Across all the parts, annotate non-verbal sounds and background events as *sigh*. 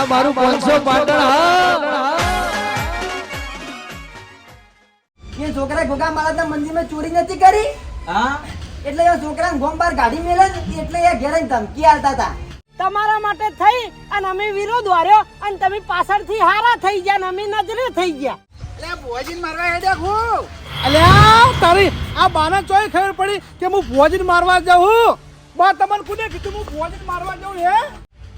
આ મારું પાંચસો પાટણ હા. એ છોકરા ઘોઘા મહારાજના મંદિરમાં ચોરી નથી કરી? હા? એટલે એ છોકરા ગોમ બાર ગાડી મેલે એટલે એ ઘેર ધમકી આલતા હતા. તમારા માટે થઈ અને અમે વિરોધ વાર્યો અને તમે પાછળથી હારા થઈ ગયા અને અમે નજરે થઈ ગયા. અલ્યા તારી આ બાના ચોય ખબર પડી કે હું ભોજન મારવા જાઉં? બા તમને કોને કીધું હું ભોજન મારવા જાઉં હે?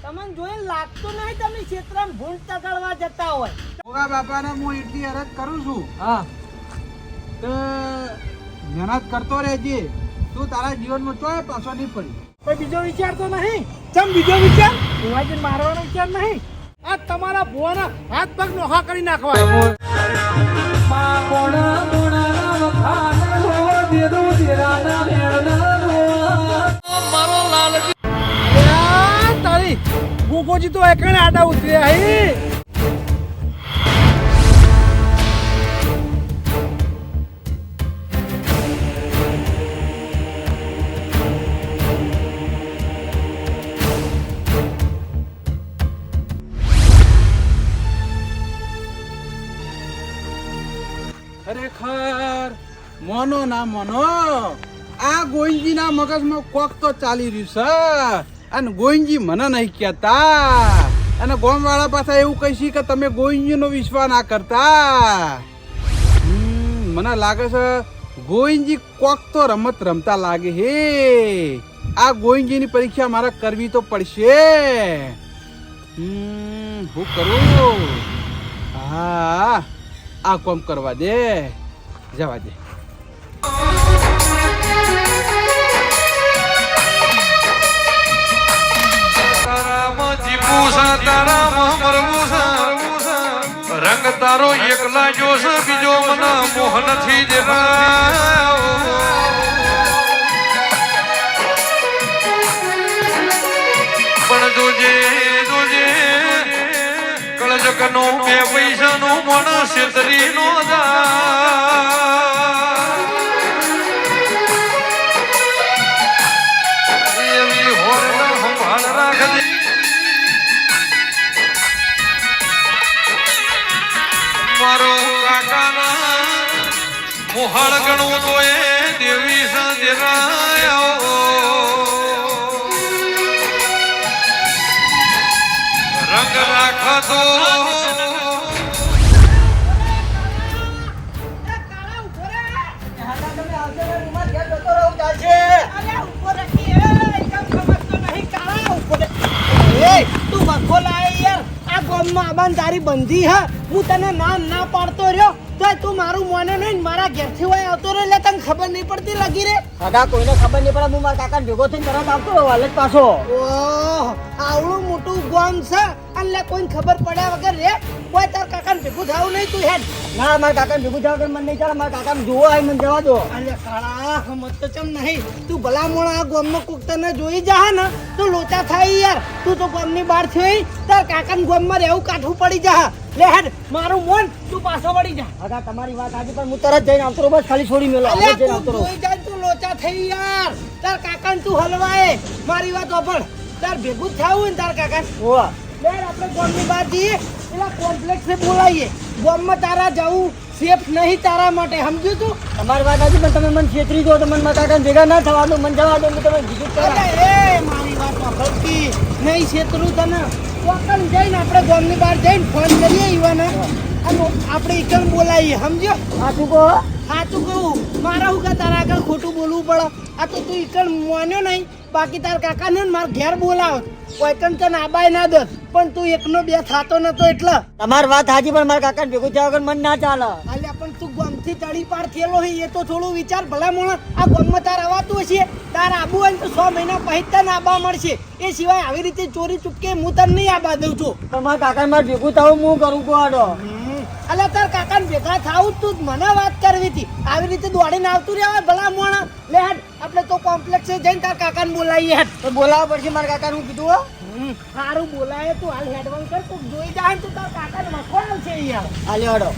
તમને જોઈને લાગતું નહીં તમે ક્ષેત્રમાં ભૂંડ તગાડવા જતા હોય. ભોગા બાપાને હું એટલી અરજ કરું છું. હા. તો મહેનત કરતો રહેજે. તું તારા જીવનમાં ચોય પાછો નહીં પડી કોઈ બીજો વિચાર તો નહીં? ચમ બીજો વિચાર? ભુવાજી મારવાનો વિચાર નહીં? આ તમારા ભુવાના હાથ પગ નોખા કરી નાખવા અલ્યા, તારી ગુગોજી તો એકણે આડા ઉતર્યા હી? ખરેખર મોનો ના મોનો. આ ગોવિંદજીના મગજમાં કોક તો ચાલી રહ્યું છે. અને ગોવિંદજી મને નહીં કહેતા. અને ગોમવાળા પાછા એવું કહીશી કે તમે ગોવિંદજીનો વિશ્વાસ ના કરતા. મને લાગે છે ગોવિંદજી કોક તો રમત રમતા લાગે હે. આ ગોવિંદજીની પરીક્ષા મારે કરવી તો પડશે. હું કરું? હા, આ કોમ કરવા દે. જવા દે. જીવવું છે, તારામાં મરવું છે. રંગ તારો એકલા જોશે બીજો મને મોહ નથી દેતા પણ જોજે જોજે કળજક નો બે પૈસા નું મણ છેતરી નો એવી મોહાળ તો એ દેવી સંજરાયો રંગ રાખતો. તું મખો લાય યાર. આ ગામમાં આબાન તારી બંધી હા. હું તને ના ના પાડતો રહ્યો. તો તું મારું મોને નહીં મારા ઘેરથી હોય આવતો રહ્યો એટલે તને ખબર નહીં પડતી લગી રે. સગા કોઈને ખબર નહીં પડે હું મારા કાકા ભેગો થઈને તરત આવતો વાલે પાછો. ઓહ આવડું મોટું ગોમ છે. એટલે કોઈને ખબર પડ્યા વગર રે કોઈ તાર કાકાને ભેગું થવું નહીં તું હેડ. ના મારા કાકા ભેગું જાવ મને નહીં ચાલે મારા કાકા જોવો આવી મને જવા દો. અલ્યા કાળા હમત તો ચમ નહીં. તું ભલા મોણા આ ગોમનો કુક તને જોઈ જા ને તો લોચા થાય યાર. તું તો ગોમની બહાર થઈ તાર કાકાને ગોમમાં રહેવું કાઠું પડી જા લે હેડ મારું મોન તું પાછો વળી જા. કાકા તમારી વાત આજે પણ હું તરત જઈને આવતો બસ ખાલી છોડી મેલો. હાલ જઈને આવતો જોઈ જાય તું લોચા થઈ યાર. તાર કાકા તું હલવાએ મારી વાત ઓપણ તાર ભેગું થાવું ને તાર કાકા હોવા લે આપણે ગામની બહાર જઈએ પેલા કોમ્પ્લેક્સે બોલાવીએ. ગામમાં તારા જવું સેફ નહીં તારા માટે સમજ્યું તું? તમારી વાત આજે પણ તમે મને છેતરી દો તો મને મારા કાકા ભેગા ના થવા દો મને જવા દો તમે કીધું જ એ મારી વાત સાંભળતી નહીં છેતરું તને. ચોકન જઈને આપણે ગામની બહાર જઈને ફોન કરીએ ઈવાને અને આપણે ઈકણ બોલાવીએ સમજ્યો? સાચું કહો. સાચું કહું. મારા હું કે તારા આગળ ખોટું બોલવું પડે. આ તો તું ઈકણ માન્યો નહીં. બાકી તાર કાકાને ને મારા ઘેર બોલાવો. કોઈ કણ તને આબાય ના દસ પણ તું એકનો બે થાતો નતો એટલે. તમારી વાત સાચી પણ મારા કાકાને ભેગું થયા વગર મને ના ચાલે. ગામથી તળી પાર થયેલો હોય એ તો થોડું વિચાર ભલા મોણા આ ગામમાં તાર આવાતું હશે. તાર આબુ હોય તો સો મહિના પછી તને આબા મળશે. એ સિવાય આવી રીતે ચોરી ચૂપકે હું તને નહીં આબા દઉં છું. તમારા કાકા મારે ભેગું થવું હું કરું કહો આડો અલ્યા તાર કાકાને ભેગા થાવું તું મને વાત કરવી હતી. આવી રીતે દોડીને આવતું રહેવાય ભલા મોણા લે હાટ આપણે તો કોમ્પ્લેક્સે જઈને તાર કાકાને બોલાવીએ હાટ તો બોલાવવા પડશે મારા કાકાને હું કીધું હો. સારું બોલાય તું હાલ હેડવાન કર. તું જોઈ જાય તો તાર કાકાને મખો આવશે યાર. હાલે આડો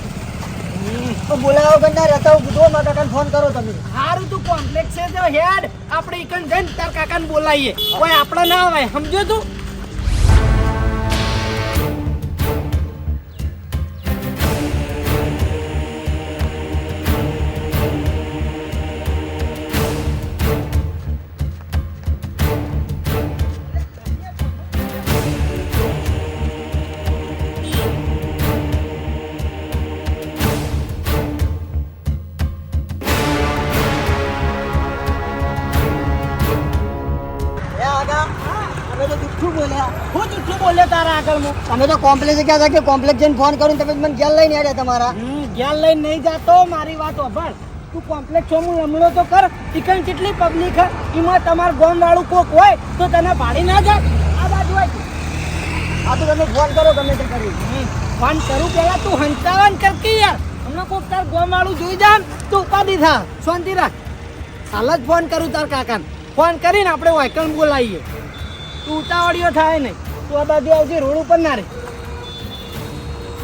તો બોલાવો વગર ના રહેતા હો, મારા કાકાને ફોન કરો તમે. હારું તું કોમ્પ્લેક્સ છે તો હેડ આપણે ઇકન જઈને તાર કાકાને બોલાવીએ. કોઈ આપણે ના આવે સમજો તું? તમે તો કોમ્પ્લેક્સ ગયા હતા કે કોમ્પ્લેક્સ જઈને ફોન કરું તમે મને ગેલ લઈને આવ્યા તમારા. ગેલ લઈને નહીં જાતો મારી વાત ઓભળ તું કોમ્પ્લેક્સ છો હું હમણો તો કર. ઈકન કેટલી પબ્લિક એમાં તમાર ગોમ વાળું કોક હોય તો તને ભાડી ના જાય. આ બાજુ હોય આ તો તમે ફોન કરો ગમે તે કરી. ફોન કરું પેલા તું હંતાવન કરતી યાર. હમણાં કોક તાર ગોમવાળું જોઈ જા તો તું ઉપાધિ થા. શાંતિ રાખ. હાલ જ ફોન કરું તાર કાકાને. ફોન કરીને આપણે વાયકલ બોલાવીએ. તું ઉતાવળીઓ થાય નહીં. તું આ બાજુ આવજે રોડ ઉપર ના રે.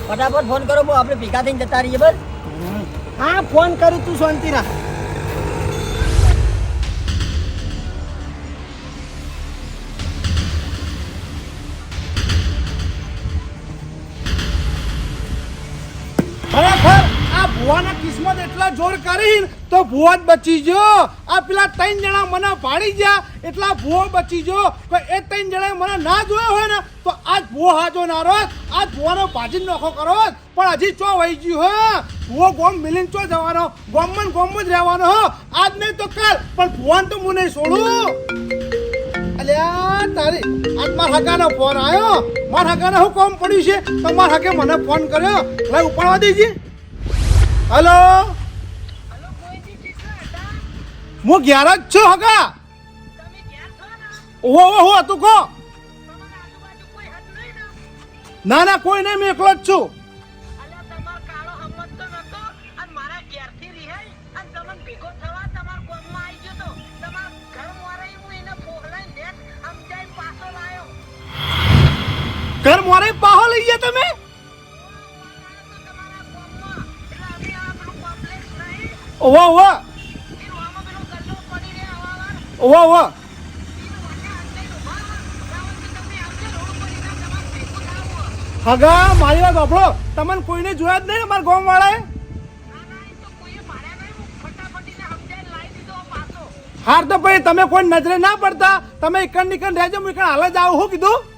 ફટાફટ ફોન કરો આપણે ભેગા થઈને જતા રહીએ બસ. હા ફોન કરું તું શાંતિ રાખ. કિસ્મત એટલા જોર કરીને તો ભૂવો જ બચી ગયો. આ પેલા ત્રણ જણા મને ભાડી ગયા. એટલા ભૂવો બચી ગયો પણ એ ત્રણ જણા મને ના જોયો હોય ને, તો આજ ભૂવો હાજો ના રોત આજ ભુવાનો ભાજી નોખો કરો પણ હજી ચો વહી ગયું, હો? ભૂવો ગોમ મિલીને ચો જવાનો? ગોમમાં ગોમ જ રહેવાનો, હો? આજ નહીં તો કાલ. પણ ભૂવાન તો હું નહીં છોડું. અલ્યા તારી, આજ હગાનો ફોન આવ્યો મારા હગાને હું કોમ પડ્યું છે? તો મારા હકે મને ફોન કર્યો. હવે ઉપાડવા દેજે. હલો? હું ઘેર જ છું, હગા. ઓહો ઓહો તું કહો ના ના, કોઈ નહીં, મેં એકલો જ છું. ઘર મોરે પાહો લઈ ગયા તમે? ઓહો ઓવા. ઓવા ઓવા. હગા, મારી વાત સાંભળો તમને કોઈને જોયા જ નહીં અમારા ગામ વાળાએ હાર તો પછી તમે કોઈ નજરે ના પડતા. તમે એકણ નિકણ રહેજો, હું એકણ હાલ જ આવું શું કીધું?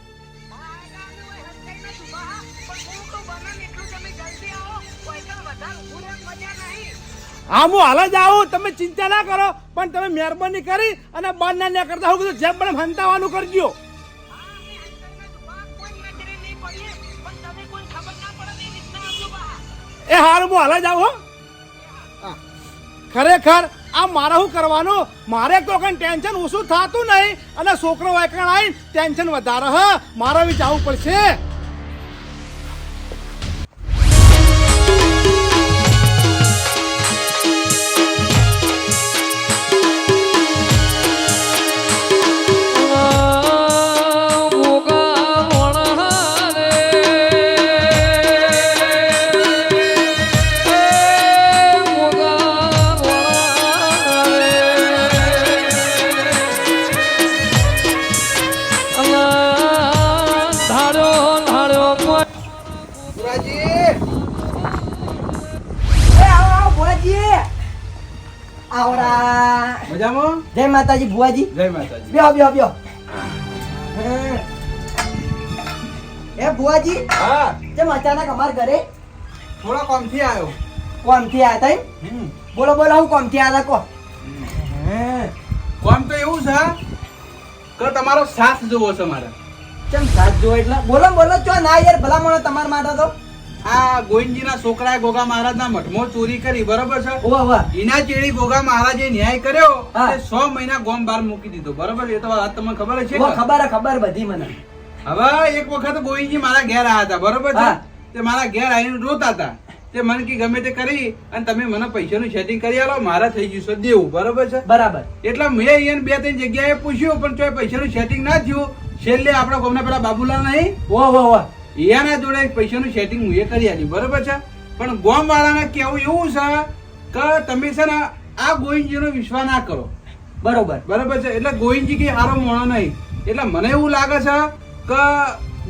હા હું હાલ જ આવું તમે ચિંતા ના કરો, પણ તમે મહેરબાની કરી અને બાર ના ન્યા કરતા હું જેમ પણ હંતાવાનું કરજો. એ હાલ હું હાલ જ આવું. ખરેખર, આ મારે શું કરવાનું? મારે તો કઈ ટેન્શન ઓછું થતું નહીં અને છોકરો એકણ આવી ટેન્શન વધારે હ. મારે જવું પડશે. જય માતાજી. બ્યો બ્યો બ્યો એ ભુવાજી હા. જેમ અચાનક અમાર ઘરે? થોડા કોમથી આવ્યો કોમથી આયા તા એમ? હમ. બોલો બોલો હું કોમથી આયા તા કો. કોમ તો એવું છે કે તમારો સાથ જોવો છે મારે. કેમ સાથ જોવો એટલે? બોલો બોલો ચો ના યાર ભલા મને તમારા માટે તો. આ ગોવિંદજીના છોકરાએ ગોગા મહારાજના મઠમાં ચોરી કરી બરોબર છે? એના ચેડી ગોગા મહારાજે ન્યાય કર્યો સો મહિના ગોમ બાર મૂકી દીધો. બરોબર એ તો વાત તમને ખબર છે ખબર ખબર બધી મને. હવે એક વખત ગોવિંદજી મારા ઘેર આવ્યા હતા બરોબર છે? તે મારા ઘેર આવીને રોતા હતા. તે મને કે ગમે તે કરી અને તમે મને પૈસાનું સેટિંગ કરી આલો મારા થઈ ગયું છે દેવું બરોબર છે? બરાબર. એટલે મેં અહીંયા બે ત્રણ જગ્યાએ પૂછ્યું પણ તોય પૈસાનું સેટિંગ ના થયું. છેલ્લે આપણા ગામના પેલા બાબુલાલ નહીં? ઓહ વાહ વાહ એના જોડે પૈસાનું સેટિંગ હું એ કરી આપ્યું બરોબર છે? પણ ગોમ વાળાને કેવું એવું છે કે તમે છે ને આ ગોવિંદજીનો વિશ્વાસ ના કરો. બરોબર. બરાબર છે? એટલે ગોવિંદજી કઈ સારો મોણો નહીં. એટલે મને એવું લાગે છે કે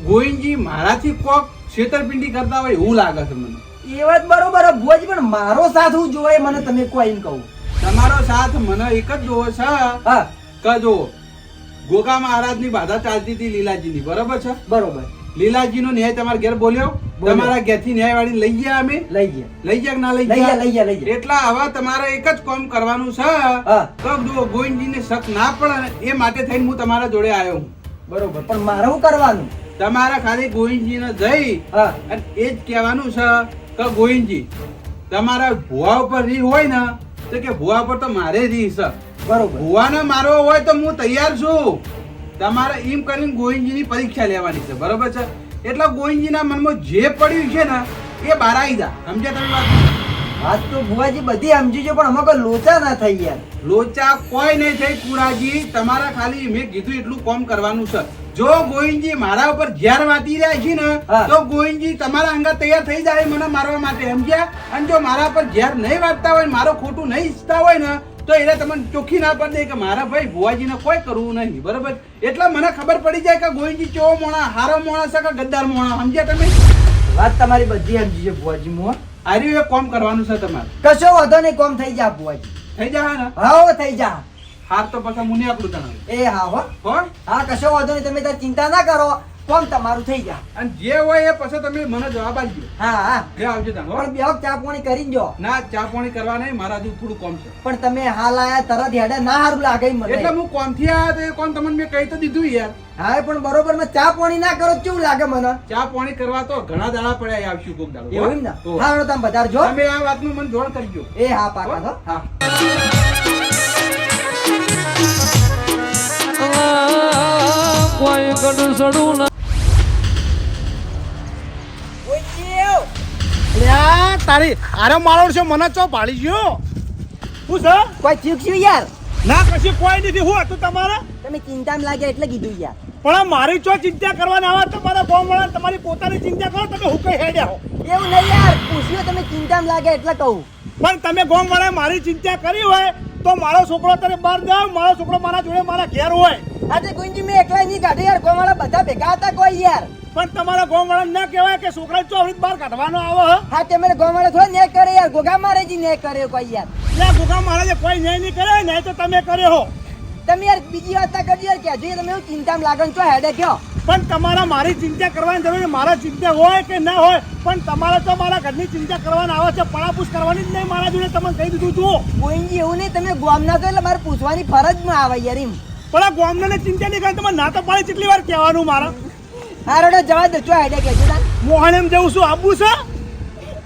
ગોવિંદજી મારાથી કોક છેતરપિંડી કરતા હોય એવું લાગે છે મને. એ વાત બરોબર ભોજ પણ મારો સાથ હું જોવે મને તમે કોઈ એમ કહું. તમારો સાથ મને એક જ જોવો છે હા. કે જો ગોગા મહારાજની બાધા ચાલતી હતી લીલાજીની બરોબર છે? બરોબર. લીલાજીનો ન્યાય તમારા ઘેર બોલ્યો. તમારા ઘેરથી ન્યાય વાળી લઈ ગયા અમે? લઈ ગયા. લઈ ગયા ના લઈ ગયા લઈ ગયા લઈ ગયા. એટલા હવે તમારે એક જ કામ કરવાનું છે. તો જો ગોવિંદજીને શક ના પડે એ માટે થઈને હું તમારા જોડે આવ્યો હું. બરોબર પણ મારે શું કરવાનું? તમારા ખાલી ગોવિંદજીને જઈ અને એ જ કહેવાનું છે કે ગોવિંદજી તમારા ભુવા ઉપર રી હોય ને તો કે ભુવા પર તો મારે રી છે. બરોબર. ભુવાને મારવો હોય તો હું તૈયાર છું. તમારે એમ કરીને ગોવિંદજીની પરીક્ષા લેવાની છે બરોબર છે? એટલે ગોવિંદજીના મનમાં જે પડ્યું છે ને એ બહાર આવી જા. સમજ્યા તમે વાત? વાત તો ભુવાજી બધી સમજી છે પણ અમે કોઈ લોચા ના થઈ યાર. લોચા કોઈ નહીં થઈ પુરાજી. તમારા ખાલી મેં કીધું એટલું કોમ કરવાનું છે. જો ગોવિંદજી મારા ઉપર ઝેર વાતી રહ્યા છે ને તો ગોવિંદજી તમારા અંગા તૈયાર થઈ જાય મને મારવા માટે સમજ્યા? અને જો મારા પર ઝેર નહીં વાગતા હોય મારો ખોટું નહીં ઈચ્છતા હોય ને તો એને તમને ચોખ્ખી ના પડી દે કે મારા ભાઈ ભુવાજીને કોઈ કરવું નહીં બરાબર? એટલે મને ખબર પડી જાય કે ગોવિંદજી ચો મોણા હારો મોણા છે કે ગદ્દાર મોણા સમજ્યા તમે? વાત તમારી બધી સમજી છે ભુવાજી મોહ આર્યું એ કોમ કરવાનું છે તમારે. કશો વાંધો નહીં કોમ થઈ જા ભુવાજી. થઈ જાય ને? હા થઈ જા. હાર તો પછી મુનિયા આપણું તણાવ એ હા હો. પણ હા કશો વાંધો નહીં તમે ત્યાં ચિંતા ના કરો. કોમ તમારું થઈ જાય અને જે હોય એ પછી તમે મને જવાબ આપજો. હા હા. જે આવજો તમે પણ બેહક ચા પાણી કરી જો ના ચા પાણી કરવા નહીં મારા હજુ થોડું કોમ છે. પણ તમે હાલ આયા તરત હેડે ના હારું લાગે મને. એટલે હું કોમથી આયા તો એ કોમ તમને મેં કહી તો દીધું યાર. હા પણ બરોબરમાં ચા પાણી ના કરો કેવું લાગે મને? ચા પાણી કરવા તો ઘણા દાડા પડ્યા આવશું કોક દાડો. એવું ને? હા. હવે તમે બધા જો. તમે આ વાતનું મને જોણ કરજો. એ હા પાકા હો? કોઈ ગડસડું તારી અરે મારો છે મને ચો પાડી ગયો? હું છે? કોઈ થયું છું યાર? ના કશી કોઈ નથી હું હતું તમારે? તમે ચિંતામાં લાગ્યા એટલે કીધું યાર. પણ મારી ચો ચિંતા કરવાના આવા તમારા બહુ મળે તમારી પોતાની ચિંતા કરો તમે હું કઈ હેડ્યા હો? એવું નહીં યાર પૂછ્યું તમે ચિંતામાં લાગ્યા એટલે કહું. પણ તમે ગોમ વાળા મારી ચિંતા કરી હોય તો મારો છોકરો તને બહાર જાવ મારો છોકરો મારા જોડે મારા ઘેર હોય. આજે ગુંજી મેં એકલા નહીં કાઢી યાર ગોવાળા બધા ભેગા હતા કોઈ યાર. પણ તમારા ગોવાળા વાળા ના કહેવાય કે છોકરા ચોવીસ બહાર કાઢવાનો આવે હે. તે મને ગોવાળા થોડા ન્યાય કરે યાર ગોગા મારે જી ન્યાય કરે કોઈ યાર. ના ગુગા મહારાજે કોઈ ન્યાય નહીં કરે ન્યાય તો તમે કર્યો હો. તમે યાર બીજી વાત ના કરજો યાર કે હજુ તમે એવું ચિંતામાં લાગણ છો હેડે કયો પણ તમારા મારી ચિંતા કરવાની જરૂર. મારા ચિંતા હોય કે ના હોય પણ તમારે તો મારા ઘરની ચિંતા કરવાની આવે છે. પડાપૂછ કરવાની જ નહીં મારા જોડે. તમે કહી દીધું છું ગોઈનજી એવું નહીં. તમે ગોમના તો એટલે મારે પૂછવાની ફરજમાં આવે યાર એમ. પણ આ ગામડાને ચિંતા નહીં કરે તમારે ના તો પાડી કેટલી વાર કહેવાનું મારા. હારોડો જવા દો. ચો હેડે કે છે મોહન એમ જવું છું આબુ છે?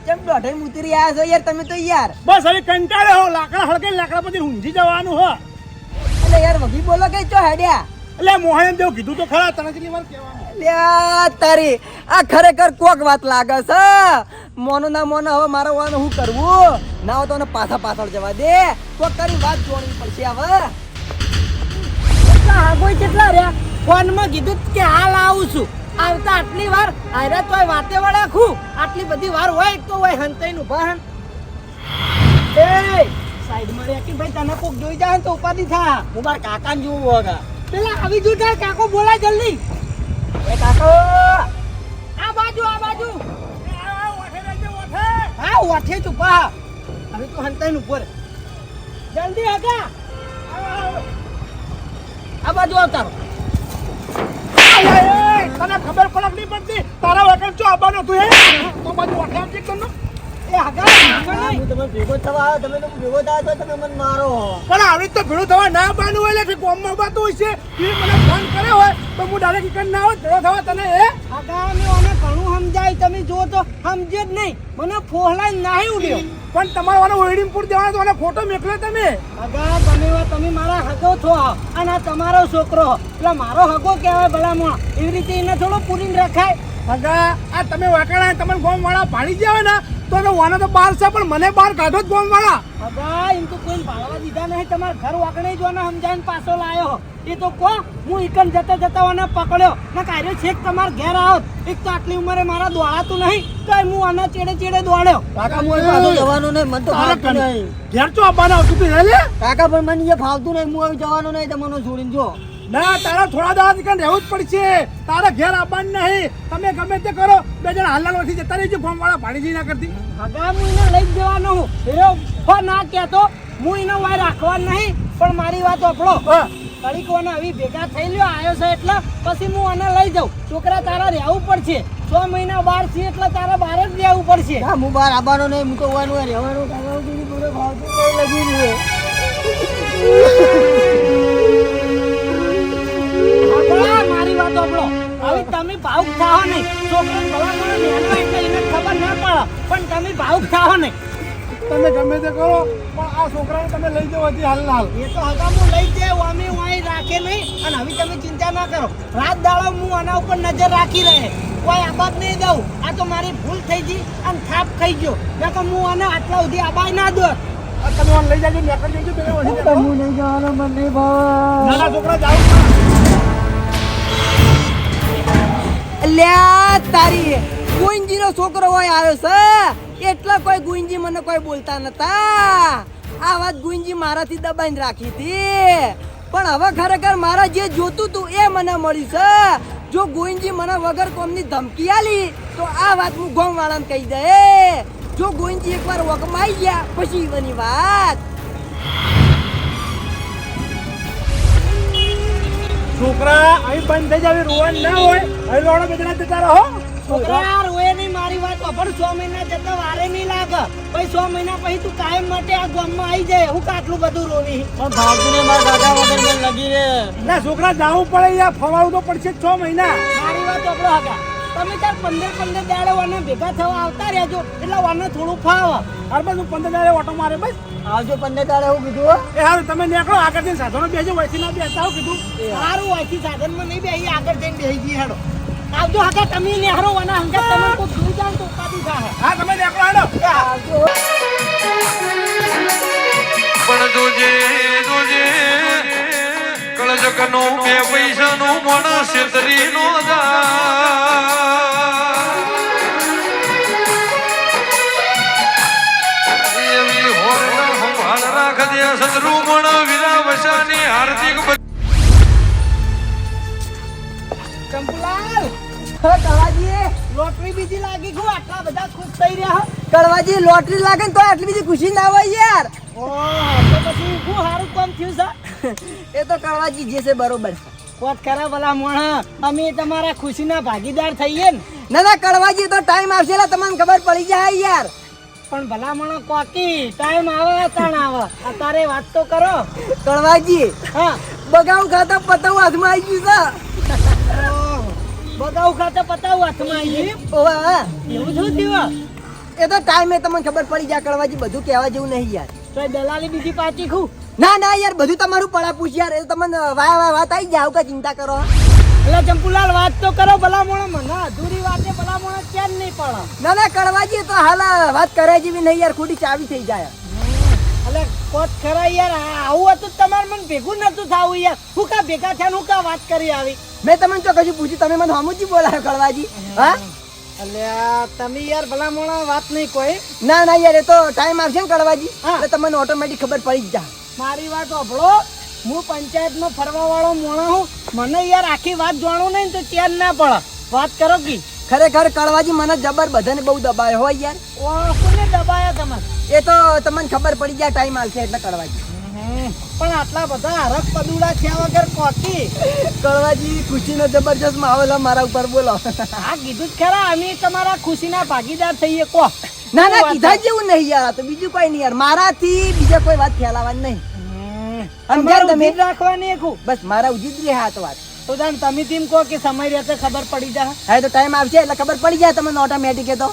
કેમ દોઢે મુતરી આવ્યા છો યાર તમે તો યાર. બસ હવે કંટાળે હો. લાકડા હળકે લાકડા પછી ઊંઝી જવાનું હો. એટલે યાર વગી બોલો કે ચો હેડ્યા? એટલે મોહન જેવું કીધું તો ખરા તને કેટલી વાર કહેવાનું? લ્યા તારી આ ખરેખર કોક વાત લાગે છે? મોનો ના મોનો હવે મારો વાનું હું કરવું? ના હોય તો મને પાછા પાછળ જવા દે. કોક તારી વાત જોડવી પડશે હવે. કેટલા આગોય કેટલા રહ્યા? ફોનમાં કીધું કે હાલ આવું છું. આવતા આટલી વાર આયરા તોય વાતે વળે ખું આટલી બધી વાર હોય તો હોય હંતાઈને નું હન. એ સાઈડમાં રે કે ભાઈ તને કોક જોઈ જાય તો ઉપાધિ થા. હું મારા કાકાને જોવું હોગા. પેલા આવી જુ તાર કાકો બોલા જલ્દી. એ કાકો! આ બાજુ આ બાજુ. હા ઓઠે તું પા હવે તું હંતાઈને ઉપર જલ્દી આગા. આ બાજુ આવતારો તને ખબર પડક નહીં પડતી? તારા વગર જો આવવાનો હતું એ તો બાજુ વાઠે આવજે તને પણ આવી તો ભીડું થવા ના બાનું હોય એટલે ગામમાં બાતું હોય છે. એ મને ફોન કર્યો હોય તો હું ડાયરેક્ટ ઇકન ના હોય થવા તને એ. આગામે અમે ઘણું સમજાય તમે જો તો સમજે જ નહીં. મને ફોહલાઈ નાહી ઉડ્યો. પણ તમારે મને ઓઈડીમપુર જવાનો તો મને ફોટો મોકલ્યો તમે. આગા તમે તમે મારા હગો છો. અને આ તમારો છોકરો. એટલે મારો હગો કહેવાય ભલામણ. એવી રીતે એને થોડો પૂરીને રખાય. હગા આ તમે વાકડા તમને ગોમ વાળા ભાડી ગયા ને તો તો વાના તો બાર છે પણ મને બાર કાઢો જ ગોમ વાળા બાબા એમ તો કોઈ ભાળવા દીધા નહીં. તમારા ઘર વાકણે જ વાના સમજાવીને પાછો લાયો. એ તો કો હું ઈકન જતા જતા વાને પકડ્યો. ને કાર્યો છેક તમાર ઘેર આવત એક તો આટલી ઉંમરે મારા દોડાતું નહીં તો હું આના ચેડે ચેડે દોડ્યો. કાકા હું પાછો જવાનું નહીં મને તો ફાવતું નહીં. ઘેર તો આવવાના આવતું તું લે? કાકા પણ મને એ ફાવતું નહીં હું હવે જવાનું નહીં તમને છોડીને જો. ના તારા થોડા દાડા કઈ રહેવું જ પડશે. તારા ઘેર આવવાનું નહીં. તમે ગમે તે કરો. બે જણા હાલ નથી જતા રહીજો. ફોર્મ વાળા ભાડી જઈ ના કરતી. આગામી હું એને લઈ જ જવાનો હું. ફો ના કહેતો. હું એનો વાય રાખવા નહીં પણ મારી વાત આપણો હા. કડીકોને આવી ભેગા થઈ લ્યો આવ્યો છે એટલે પછી હું આને લઈ જાઉં. છોકરા તારા રહેવું પડશે. છ મહિના બાર છે એટલે તારા બહાર જ રહેવું પડશે. હા હું બહાર આવવાનો નહીં. હું તો વાનું રહેવાનું. કાકા નહીં. છોકરો નેનો એટલે એને ખબર ના પડે. પણ તમે ભાવુક થાઓ ને તમે ગમે તે કરો પણ આ છોકરાને તમે લઈ જાઓ હજી હાલ હાલ. એ તો હગા હું લઈ જાય અમે રાખે નહીં. અને હવે તમે ચિંતા ના કરો. રાત દાડો હું આના ઉપર નજર રાખી રહે. કોઈ આબાદ નહીં દઉં. આ તો મારી ભૂલ થઈ ગઈ અને થાપ ખાઈ ગયો. કહું હું આને આટલા સુધી આબાઈ ના દો તમે લઈ જાજો નેકર જજો બે વળી નહીં જવાનો મને નહીં નાના છોકરા જાઓ. અલ્યા તારી ગુંજી નો છોકરો હોય આવ્યો છે. એટલે કોઈ ગુંજી મને કોઈ બોલતા નતા. આ વાત ગુંજી મારાથી દબાઈને રાખી હતી. પણ હવે ખરેખર મારા જે જોતું તું એ મને મળ્યું છે. જો ગોવિંદજી મને વગર કોમની ધમકી આલી તો આ વાત હું ગોમ વાળાને કહી દે. જો ગોવિંદજી એકવાર વગમાં આવી ગયા, પછી બની વાત. છોકરા અહીં બંધ થઈ જાવી રોવાનું ના હોય. અહીં લોડો બેદરા જતા રહો. છોકરા રોએ નહીં મારી વાત પણ છ મહિના જતા વારે નહીં લાગે. પછી છ મહિના પછી તું કાયમ માટે આ ગામમાં આવી જાય. હું કાટલું બધું રોવી. ના છોકરા જાવું પડે યાર. ફવાવું તો પડશે જ છ મહિના. મારી વાત આપણો હગા તમે તાર પંદર પંદર દાડે વાને ભેગા થવા આવતા રહેજો. એટલે વાને થોડું ફાવ. હાર બસ હું પંદર દાડે ઓટો મારે બસ. આવજો પંદર દાડે હું કીધું એ હારું તમે નીકળો આગળ જઈને સાધનો બેજો વૈથી ના બેસતા હો કીધું. સારું હોયથી સાધનમાં નહીં બેહી આગળ જઈને બેસી ગઈ હેડો. આવજો હાકા તમે નેહરો વાના હંગા તમે કોઈ દૂર જાવ તો ઉપાધી થાય હા તમે નીકળો હેડો. પણ જોજે જોજે કળજકનો બે પૈસાનો માણસ છેતરી નો સંભાળ સદરૂમણ વીરા વસાની હાર્દિક ચંપલાલ કળવાજી લોટરી બીજી લાગી આટલા બધા ખુશ થઈ રહ્યા કળવાજી લોટરી લાગે ને તો આટલી બધી ખુશી ના હોય યાર. ઓહ તો પછી શું સારું કામ થયું છે? એ તો કળવાજી જે છે બરોબર. છે કોત ખરા ભલા મોણા અમે તમારા ખુશીના ભાગીદાર થઈએ ને. ના ના કળવાજી તો ટાઈમ આવશે એટલે તમને ખબર પડી જાય યાર. પણ ભલા કોકી ટાઈમ આવે તાણ આવે. અત્યારે વાત તો કરો. કળવાજી હા. બગાવ ખાતા પતંગ હાથમાં આવી ગયું ઓહ, બગાવ ખાતા પતાવું હાથમાં આવી ગયું. છે ઓવે, એવું શું થયું? એ તો ટાઈમે તમને ખબર પડી જાય કળવાજી બધું કહેવા જેવું નહીં યાર. તો દલાલી બીજી પાછી ખું? ના ના યાર બધું તમારું પડા પૂછ યાર. એ તમને વાય વાય વાત આવી જાય આવું ચિંતા કરો. એટલે ચંપુલાલ વાત તો કરો ભલામણ મને. અધૂરી વાતે ભલામણ મોણા કેમ નહીં પડે ના ના કડવાજી તો હાલ વાત કરે જેવી નહીં યાર ખોટી ચાવી થઈ જાય. એટલે કોટ ખરા યાર આવું હતું તમારે મને ભેગું નતું થાવું યાર. હું કા ભેગા થયા હું કા વાત કરી આવી? મેં તમને તો કશું પૂછ્યું તમે મને હમુજી બોલાયો કડવાજી હા? અલ્યા તમે યાર ભલામણ વાત નહીં કોઈ. ના ના યાર એ તો ટાઈમ આવશે ને કડવાજી હા. એટલે તમને ઓટોમેટિક ખબર પડી જ જાય. મારી વાત સાંભળો. હું પંચાયતમાં ફરવા વાળો મોણા હું. મને યાર આખી વાત જાણું નહીં તો ચેન ના પડે. વાત કરો કી. ખરેખર કળવાજી મને જબર બધાને બહુ દબાયો હોય યાર. ઓ કોને દબાયા તમે? એ તો તમને ખબર પડી જાય ટાઈમ આવશે એટલે કળવાજી. પણ આટલા બધા હરક પદુડા થયા વગર કોકી? કળવાજી ખુશીનો જબરજસ્ત માહોલ મારા ઉપર બોલો. આ કીધું જ ખરા અમે તમારા ખુશીના ભાગીદાર થઈએ કો. ના ના કીધા જેવું નહીં યાર તો બીજું કોઈ નહીં યાર. મારાથી બીજા કોઈ વાત ફેલાવાની નહીં. સમજ્યા તમે? રાખવાની એકું બસ મારા ઉજીત રહે હાથ વાત. તો જાણ તમે તેમ કહો કે સમય રહેશે ખબર પડી જા હા તો ટાઈમ આવશે એટલે ખબર પડી જાય તમને ઓટોમેટિક તો.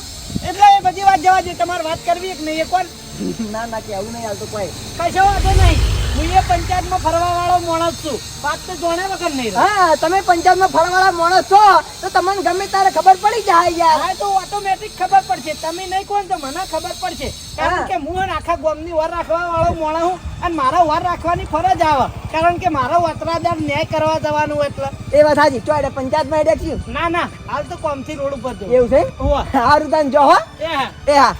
એટલે એ બધી વાત જવા દે તમારે વાત કરવી એક નહીં એક વાર. *laughs* ના ના કે આવું નહીં આવતું કોઈ. કશો વાંધો નહીં. હું એ પંચાયતમાં ફરવા વાળો માણસ છું. વાત તો જોણે વગર નહીં હા તમે પંચાયતમાં ફરવાળા માણસ છો તો તમને ગમે ત્યારે ખબર પડી જાય યાર. હા તો ઓટોમેટિક ખબર પડશે. તમે નહીં કોણ તો મને ખબર પડશે. કારણ કે હું આખા ગામની વાર રાખવા વાળો માણસ હું અને મારા વાર રાખવાની ફરજ આવે. કારણ કે મારો વતરાદાર ન્યાય કરવા જવાનું હોય એટલે. એ વાત હાજી ચોડે પંચાયતમાં એડે છીએ ના ના. હાલ તો કોમથી રોડ ઉપર એવું છે. સારું તાન જો હો. એ હા.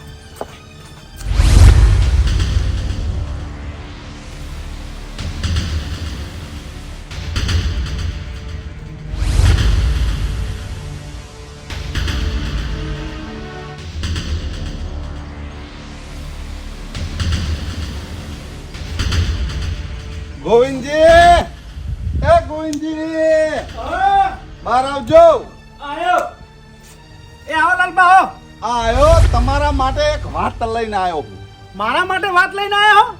વાત લઈને આવ્યો હું. મારા માટે વાત લઈને આવ્યો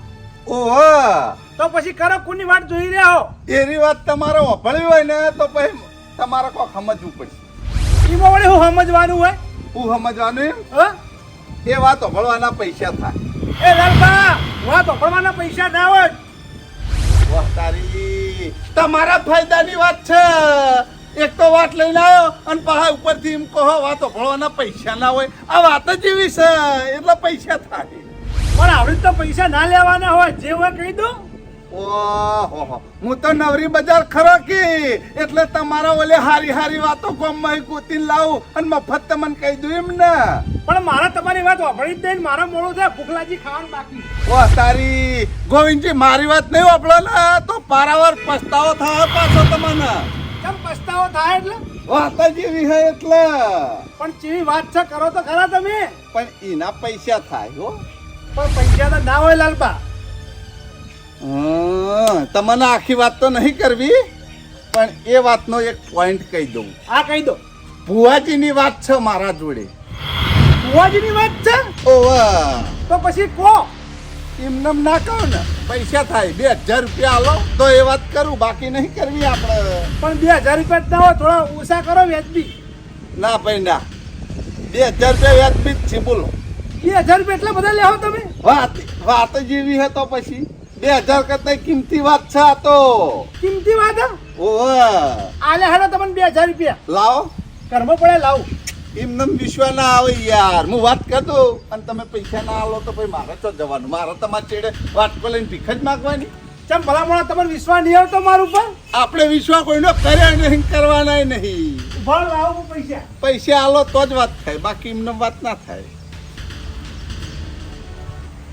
ઓહો. તો પછી કરો કોની વાત જોઈ રહ્યા હો? એની વાત તમારે વફળવી હોય ને તો પછી તમારે કોઈ સમજવું પડશે. એમાં વળી હું સમજવાનું હોય? હું સમજવાનું એમ? હા? એ વાત સાંભળવાના પૈસા થાય. એ લાલબા વાત ઓપડવાના પૈસા ના હોય વાહ તારી. તમારા ફાયદાની વાત છે. એક તો વાત લઈને આવ્યો અને પાછા ઉપરથી એમ કહો વાતો ભણવાના પૈસા ના હોય. આ વાત જ એવી છે એટલે પૈસા થાય. પણ આવડી તો પૈસા ના લેવાના હોય જે હોય કહી દો. ઓહો હું. તો નવરી બજાર ખરો કે. એટલે તમારા ઓલે હારી હારી વાતો ગામમાં ગોતીને લાવું અને મફત તમને કહી દઉં એમ ને. પણ મારે તમારી વાત વાપરી જ નહીં મારા મોડું છે ભૂખલાજી ખાવાનું બાકી. વાહ તારી ગોવિંદજી મારી વાત નહીં વાપરો ને. તો પારાવાર પસ્તાવો થાય પાછો તમને. કેમ પસ્તાવો થાય એટલે? વાતા જેવી એવી એટલે. પણ જેવી વાત છે કરો તો ખરા તમે. પણ એના પૈસા થાય હો. પણ પૈસા તો ના હોય લાલબા. હં, તમને આખી વાત તો નહીં કરવી પણ એ વાતનો એક પોઈન્ટ કહી દઉં. આ કહી દો. ભુવાજીની વાત છે મારા જોડે. ભુવાજીની વાત છે? ઓવા. તો પછી કો? એમનેમ ના કહો ને. પૈસા થાય બે હજાર રૂપિયા આલો તો એ વાત કરું બાકી નહીં કરવી આપણે. પણ બે હજાર રૂપિયા ના હોય થોડા ઓછા કરો વ્યાજબી. ના ભાઈ ના. બે હજાર રૂપિયા વ્યાજબી જ છે બોલો. બે હજાર રૂપિયા એટલા બધા લેવો તમે? વાત વાત જ એવી છે તો પછી. બે હજાર કરતા કિંમતી વાત છે આ તો. કિંમતી વાત ઓહ આલે હાલો તમને બે હજાર રૂપિયા. લાવો. કર્મ પડે લાવું. એમને વિશ્વ ના આવે યાર. હું વાત કરતો અને તમે પૈસા ના આલો તો ભાઈ મારે તો જવાનું. મારે તમારે ચેડે વાટકો લઈને ભીખ જ માગવાની. ચમ ભલામણ તમારે તમને વિશ્વાસ નહીં આવતો મારું પણ આપણે વિશ્વાસ કોઈનો કર્યા નહીં કરવાના નહીં. ભણ લાવો પૈસા. પૈસા આલો તો જ વાત થાય. બાકી એમને વાત ના થાય.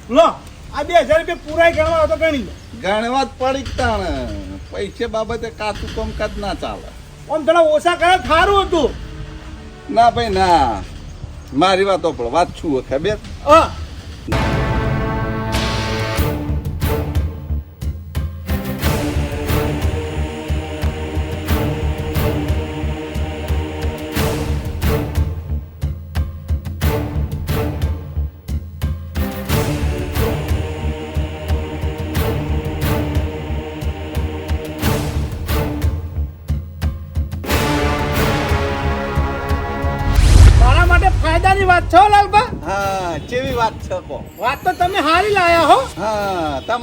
લો આ બે હજાર રૂપિયા પૂરાય ગણવા તો ગણી લો. ગણવા જ પડી તાણ. પૈસા બાબતે કાચું કામકાજ ના ચાલે. આમ થોડા ઓછા કરે સારું હતું. ના ભાઈ ના. મારી વાતો પણ વાત છું ખબર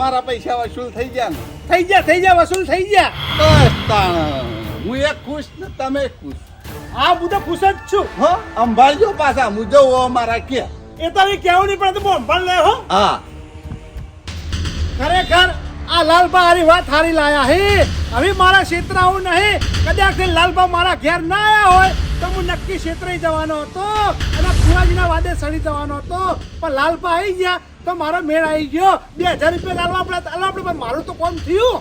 હા તમારા પૈસા વસૂલ થઈ ગયા ને? થઈ ગયા થઈ ગયા વસૂલ થઈ ગયા. બસ તાણ. હું એક ખુશ ને તમે ખુશ. હા હું તો ખુશ જ છું. હો અંભાળજો પાછા હું જવું મારા કે એ તો કેવું નહીં પણ તું અંભાળ લે હો. હા. ખરેખર આ લાલબા હારી વાત હારી લાયા હે. હવે મારા ક્ષેત્ર આવું નહીં. કદાચ એ લાલબા મારા ઘેર ના આયા હોય તો હું નક્કી ક્ષેત્રે જવાનો હતો અને ફુવાજીના વાદે સડી જવાનો હતો. પણ લાલબા આવી ગયા તો મારો મેળ આવી ગયો. બે હજાર રૂપિયા લાલવા આપણે આપણે, પણ મારું તો કોમ થયું.